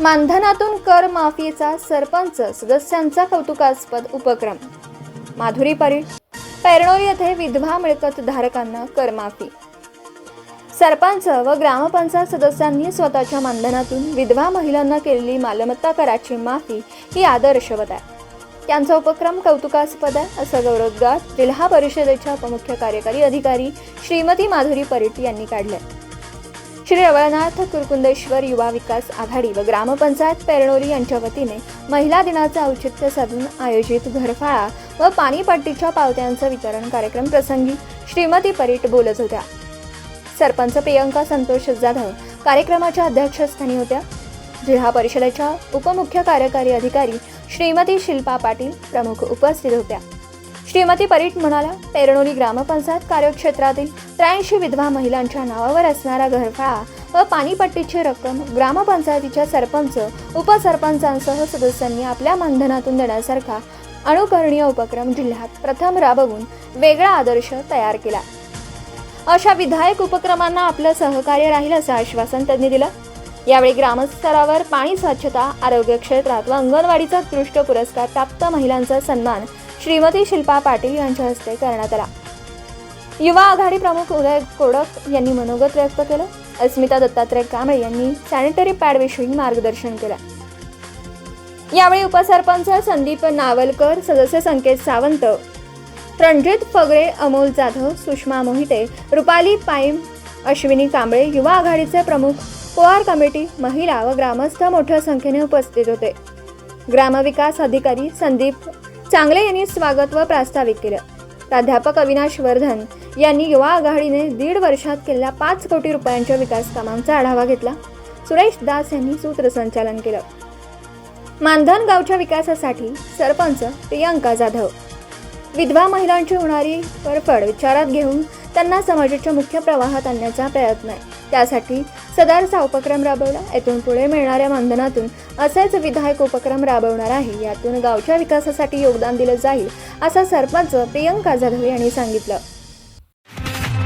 मानधनातून कर माफीचा सरपंच सदस्यांचा कौतुकास्पद उपक्रम. माधुरी परीट पैरणोरी येथे विधवा मिळकत धारकांना करमाफी सरपंच व ग्रामपंचायत सदस्यांनी स्वतःच्या मानधनातून विधवा महिलांना केलेली मालमत्ता कराची माफी ही आदर्शवत आहे त्यांचा उपक्रम कौतुकास्पद आहे असं गौरवोद्गार जिल्हा परिषदेच्या उपमुख्य कार्यकारी अधिकारी श्रीमती माधुरी परीट यांनी काढले श्री रवळनाथ कुरकुंदेश्वर युवा विकास आघाडी व ग्रामपंचायत पेरणोरी यांच्या वतीने महिला दिनाचे औचित्य साधून आयोजित घरफाळा व पाणीपट्टीच्या पावत्यांचं वितरण कार्यक्रम प्रसंगी श्रीमती परीट बोलत होत्या. सरपंच प्रियंका संतोष जाधव कार्यक्रमाच्या अध्यक्षस्थानी होत्या. जिल्हा परिषदेच्या उपमुख्य कार्यकारी अधिकारी श्रीमती शिल्पा पाटील प्रमुख उपस्थित होत्या. श्रीमती परीट म्हणाल्या पेरणोली ग्रामपंचायत कार्यक्षेत्रातील त्र्याऐंशी विधवा महिलांच्या नावावर असणारा घरफाळा व पाणीपट्टीची रक्कम ग्रामपंचायतीच्या सरपंच उपसरपंचांसह सदस्यांनी आपल्या मानधनातून देण्यासारखा अनुकरणीय उपक्रम जिल्ह्यात प्रथम राबवून वेगळा आदर्श तयार केला. अशा विधायक उपक्रमांना आपलं सहकार्य राहील असं आश्वासन त्यांनी दिलं. यावेळी ग्रामस्तरावर पाणी स्वच्छता आरोग्य क्षेत्रात व अंगणवाडीचा उत्कृष्ट पुरस्कार प्राप्त महिलांचा सन्मान श्रीमती शिल्पा पाटील यांच्या हस्ते करण्यात आला. युवा आघाडी प्रमुख उदय कोडक यांनी मनोगत व्यक्त केलं. अस्मिता दत्तात्रय कांबळे यांनी सॅनिटरी पॅडविषयी मार्गदर्शन केलं. यावेळी उपसरपंच संदीप नावलकर सदस्य संकेत सावंत रणजित फगळे अमोल जाधव सुषमा मोहिते रुपाली पाईम अश्विनी कांबळे युवा आघाडीचे प्रमुख कोआर कमिटी महिला व ग्रामस्थ मोठ्या संख्येने उपस्थित होते. ग्रामविकास अधिकारी संदीप चांगले यांनी स्वागत व प्रास्ताविक केलं. प्राध्यापक अविनाश वर्धन यांनी युवा आघाडीने दीड वर्षात केलेल्या पाच कोटी रुपयांच्या विकास कामांचा आढावा घेतला. सुरेश दास यांनी सूत्रसंचालन केलं. मानधन गावच्या विकासासाठी सरपंच प्रियांका जाधव. विधवा महिलांची होणारी परफड विचारात घेऊन त्यांना समाजाच्या मुख्य प्रवाहात आणण्याचा प्रयत्न आहे. त्यासाठी सदारचा उपक्रम राबवला. येथून पुढे मिळणाऱ्या मानधनातून असेच विधायक उपक्रम राबवणार आहे. यातून गावच्या विकासासाठी योगदान दिलं जाईल असं सरपंच प्रियंका जाधव यांनी सांगितलं.